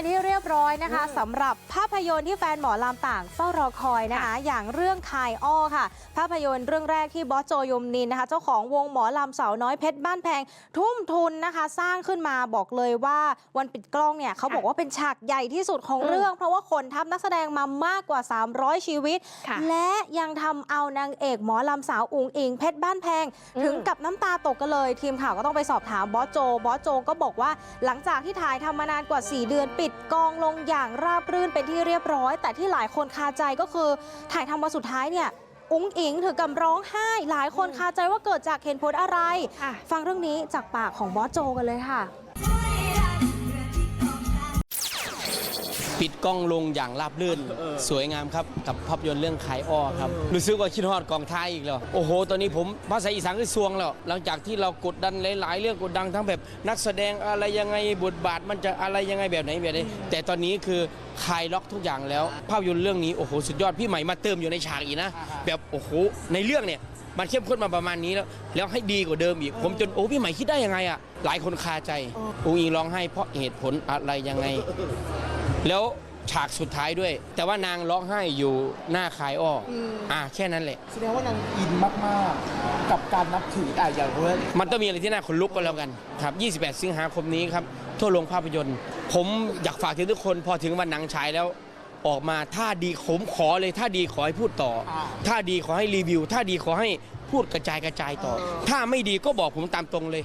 เป็นที่เรียบ ร้อยนะคะสำหรับภาพยนตร์ที่แฟนหมอลำต่างเฝ้ารอคอยนะคะ อย่างเรื่องคายอ้อค่ะ ภาพยนตร์เรื่องแรกที่บอสโจยมนินนะคะ เจ้าของวงหมอลำสาวน้อยเพชรบ้านแพง ทุ่มทุนนะคะ สร้างขึ้นมาบอกเลยว่าวันปิดกล้องเนี่ยเขาบอกว่าเป็นฉากใหญ่ที่สุดของเรื่อง เพราะว่าคนทัพนักแสดงมามากกว่า 300 ชีวิตค่ะและยังทำเอานางเอกหมอลำสาวอุงอิงเพชรบ้านแพงอืมถึงกับน้ำตาตกกันเลย ทีมข่าวก็ต้องไปสอบถามบอสโจบอสโจก็บอกว่าหลังจากที่ถ่ายทำมานานกว่า 4 เดือนปิดกองลงอย่างราบรื่นเป็นที่เรียบร้อย แต่ที่หลายคนคาใจก็คือ ถ่ายทำมาสุดท้ายเนี่ยอุงอิงถึงกับร้องไห้ หลายคนคาใจว่าเกิดจากเหตุผลอะไรค่ะฟังเรื่องนี้จากปากของบอสโจกันเลยค่ะ ปิดกล้องลงอย่างราบรื่น สวยงามครับ กับภาพยนตร์เรื่องขายอ้อครับ รู้สึกว่าคิดฮอดกองท้ายอีกแล้ว โอ้โห ตอนนี้ผมภาษาอีสานคือสวงแล้ว หลังจากที่เรากดดันหลาย ๆ เรื่องกดดันทั้งแบบนักแสดงอะไรยังไงบทบาทมันจะอะไรยังไงแบบไหนแบบไหนแต่ตอนนี้คือคลายล็อกทุกอย่างแล้ว ภาพยนตร์เรื่องนี้โอ้โหสุดยอดพี่ใหม่มาเติมอยู่ในฉากอีกนะ แบบโอ้โหในเรื่องเนี่ยมันเข้มข้นมาประมาณนี้แล้ว แล้วให้ดีกว่าเดิมอีก ผมจนโอ้พี่ใหม่คิดได้ยังไงอะหลายคนคาใจอูอิงร้องไห้เพราะเหตุผลอะไรยังไง แล้วฉากสุดท้ายด้วย แต่ว่านางร้องไห้อยู่หน้าคายอ้อออ่าแค่นั้นแหละ แสดงว่านางอินมากๆ กับการนับถืออะอย่างเรื่องมันต้องมีอะไรที่น่าขนลุกก็แล้วกันครับ 28 สิงหาคมนี้ครับ ทั่วโรงภาพยนตร์ ผมอยากฝากถึงทุกคนพอถึงวันหนังฉายแล้ว ออกมาถ้าดีผมขอเลยถ้าดีขอให้พูดต่อถ้าดีขอให้รีวิว ถ้าดีขอให้พูดกระจายกระจายต่อ ถ้าไม่ดีก็บอกผมตามตรงเลย